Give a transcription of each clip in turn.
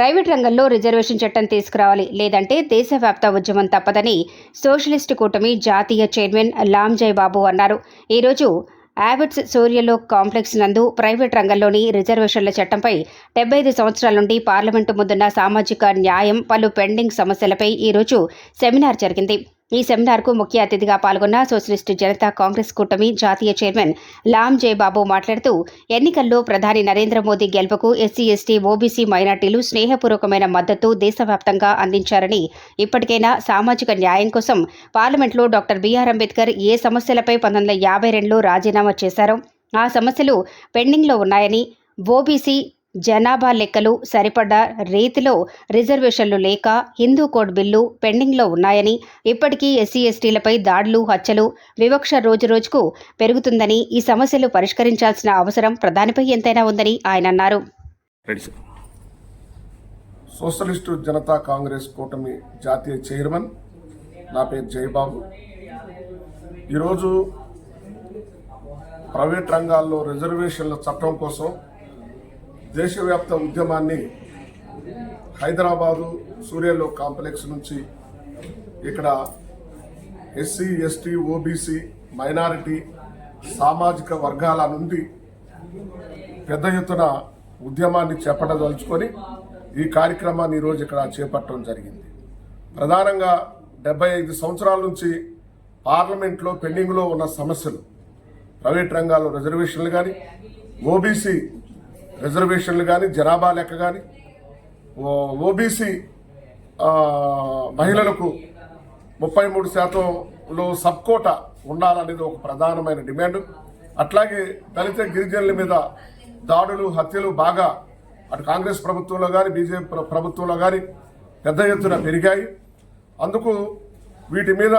Private రంగంలో reservation చట్టం తీసుకురావాలి. లేదంటే దేశవ్యాప్త ఉద్యమం తప్పదని సోషలిస్టు కూటమి జాతీయ చైర్మన్ లాంజయ్ బాబు అన్నారు. ఈరోజు యాబిట్స్ సూర్యలో కాంప్లెక్స్ నందు ప్రైవేట్ రంగంలోని రిజర్వేషన్ల చట్టంపై డెబ్బై ఐదు సంవత్సరాల నుండి పార్లమెంటు ముందున్న సామాజిక న్యాయం పలు పెండింగ్ సమస్యలపై ఈరోజు సెమినార్ జరిగింది. ఈ సెమినార్కు ముఖ్య అతిథిగా పాల్గొన్న సోషలిస్టు జనతా కాంగ్రెస్ కూటమి జాతీయ చైర్మన్ లామ్ జయబాబు మాట్లాడుతూ ఎన్నికల్లో ప్రధాని నరేంద్ర మోదీ గెలుపుకు ఎస్సీ ఎస్టీ ఓబీసీ మైనార్టీలు స్నేహపూర్వకమైన మద్దతు దేశవ్యాప్తంగా అందించారని ఇప్పటికైనా సామాజిక న్యాయం కోసం పార్లమెంట్లో డాక్టర్ బీఆర్ అంబేద్కర్ ఏ సమస్యలపై పంతొమ్మిది వందల యాభై రెండులో రాజీనామా చేశారో ఆ సమస్యలు పెండింగ్లో ఉన్నాయని ఓబీసీ జనాభా లెక్కలు సరిపడ్డ రీతిలో రిజర్వేషన్లు లేక హిందూ కోడ్ బిల్లు పెండింగ్లో ఉన్నాయని ఇప్పటికీ ఎస్సీ ఎస్టీలపై దాడులు హత్యలు వివక్ష రోజురోజుకు పెరుగుతుందని ఈ సమస్యలు పరిష్కరించాల్సిన అవసరం ప్రధానిపై ఎంతైనా ఉందని ఆయన అన్నారు. సోషలిస్టు జనతా కాంగ్రెస్ కూటమి జాతీయ చైర్మన్ నా పేరు జయబాబు. ఈరోజు ప్రైవేట్ రంగాల్లో రిజర్వేషన్ల చట్టం కోసం దేశవ్యాప్త ఉద్యమాన్ని హైదరాబాదు సూర్యలో కాంప్లెక్స్ నుంచి ఇక్కడ ఎస్సీ ఎస్టీ ఓబీసీ మైనారిటీ సామాజిక వర్గాల నుండి పెద్ద ఎత్తున ఉద్యమాన్ని చేపట్టదలుచుకొని ఈ కార్యక్రమాన్ని ఈరోజు ఇక్కడ చేపట్టడం జరిగింది. ప్రధానంగా డెబ్బై ఐదు సంవత్సరాల నుంచి పార్లమెంట్లో పెండింగ్లో ఉన్న సమస్యలు ప్రైవేట్ రంగాల్లో రిజర్వేషన్లు కానీ ఓబీసీ రిజర్వేషన్లు కానీ జనాభా లెక్క కానీ ఓబీసీ మహిళలకు ముప్పై మూడు శాతంలో సబ్ ఉండాలనేది ఒక ప్రధానమైన డిమాండ్. అట్లాగే దళిత గిరిజనుల మీద దాడులు హత్యలు బాగా అటు కాంగ్రెస్ ప్రభుత్వంలో కానీ బీజేపీ ప్రభుత్వంలో కానీ పెద్ద ఎత్తున పెరిగాయి. అందుకు వీటి మీద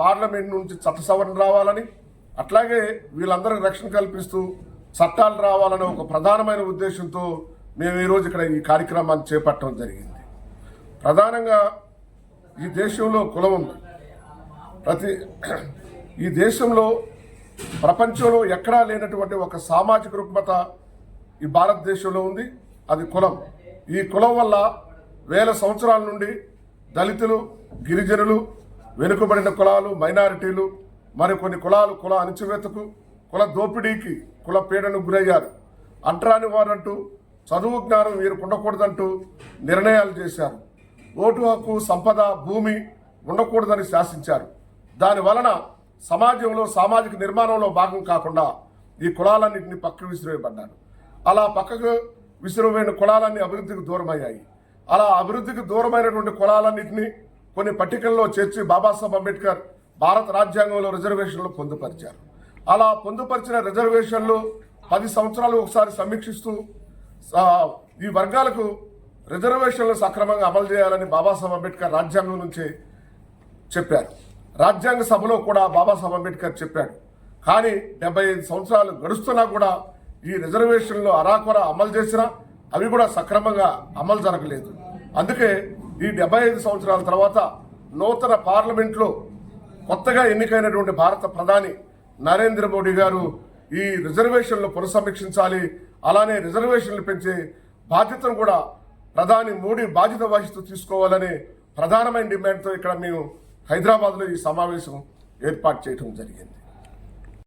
పార్లమెంట్ నుంచి చట్ట సవరణ రావాలని అట్లాగే వీళ్ళందరికీ రక్షణ కల్పిస్తూ చట్టాలు రావాలనే ఒక ప్రధానమైన ఉద్దేశంతో మేము ఈరోజు ఇక్కడ ఈ కార్యక్రమాన్ని చేపట్టడం జరిగింది. ప్రధానంగా ఈ దేశంలో కులం ఉంది. ప్రతి ఈ దేశంలో ప్రపంచంలో ఎక్కడా లేనటువంటి ఒక సామాజిక రుగ్మత ఈ భారతదేశంలో ఉంది. అది కులం. ఈ కులం వల్ల వేల సంవత్సరాల నుండి దళితులు గిరిజనులు వెనుకబడిన కులాలు మైనారిటీలు మరి కొన్ని కులాలు కుల అణచివేతకు కుల దోపిడీకి కుల పీడనకు గురయ్యారు. అంటరాని వారంటూ చదువు జ్ఞానం వీరికి ఉండకూడదంటూ నిర్ణయాలు చేశారు. ఓటు హక్కు సంపద భూమి ఉండకూడదని శాసించారు. దాని వలన సమాజంలో సామాజిక నిర్మాణంలో భాగం కాకుండా ఈ కులాలన్నింటినీ పక్కకు విసిరేయబడ్డారు. అలా పక్కకు విసిరిపోయిన కులాలన్నీ అభివృద్ధికి దూరమయ్యాయి. అలా అభివృద్ధికి దూరమైనటువంటి కులాలన్నింటినీ కొన్ని పట్టికల్లో చేర్చి బాబాసాహెబ్ అంబేద్కర్ భారత రాజ్యాంగంలో రిజర్వేషన్లు పొందుపరిచారు. అలా పొందుపరిచిన రిజర్వేషన్లు పది సంవత్సరాలు ఒకసారి సమీక్షిస్తూ ఈ వర్గాలకు రిజర్వేషన్లు సక్రమంగా అమలు చేయాలని బాబాసాహెబ్ అంబేద్కర్ రాజ్యాంగం నుంచి చెప్పారు. రాజ్యాంగ సభలో కూడా బాబాసాహెబ్ అంబేద్కర్ చెప్పాడు. కానీ డెబ్బై ఐదు సంవత్సరాలు గడుస్తున్నా కూడా ఈ రిజర్వేషన్లు అరాకొర అమలు చేసినా అవి కూడా సక్రమంగా అమలు జరగలేదు. అందుకే ఈ డెబ్బై ఐదు సంవత్సరాల తర్వాత నూతన పార్లమెంట్లో కొత్తగా ఎన్నికైనటువంటి భారత ప్రధాని నరేంద్ర మోడీ గారు ఈ రిజర్వేషన్లు పునఃసమీక్షించాలి అలానే రిజర్వేషన్లు పెంచే బాధ్యతను కూడా ప్రధాని మోడీ బాధ్యత వహిస్తూ తీసుకోవాలని ప్రధానమైన డిమాండ్తో ఇక్కడ మేము హైదరాబాద్లో ఈ సమావేశం ఏర్పాటు చేయడం జరిగింది.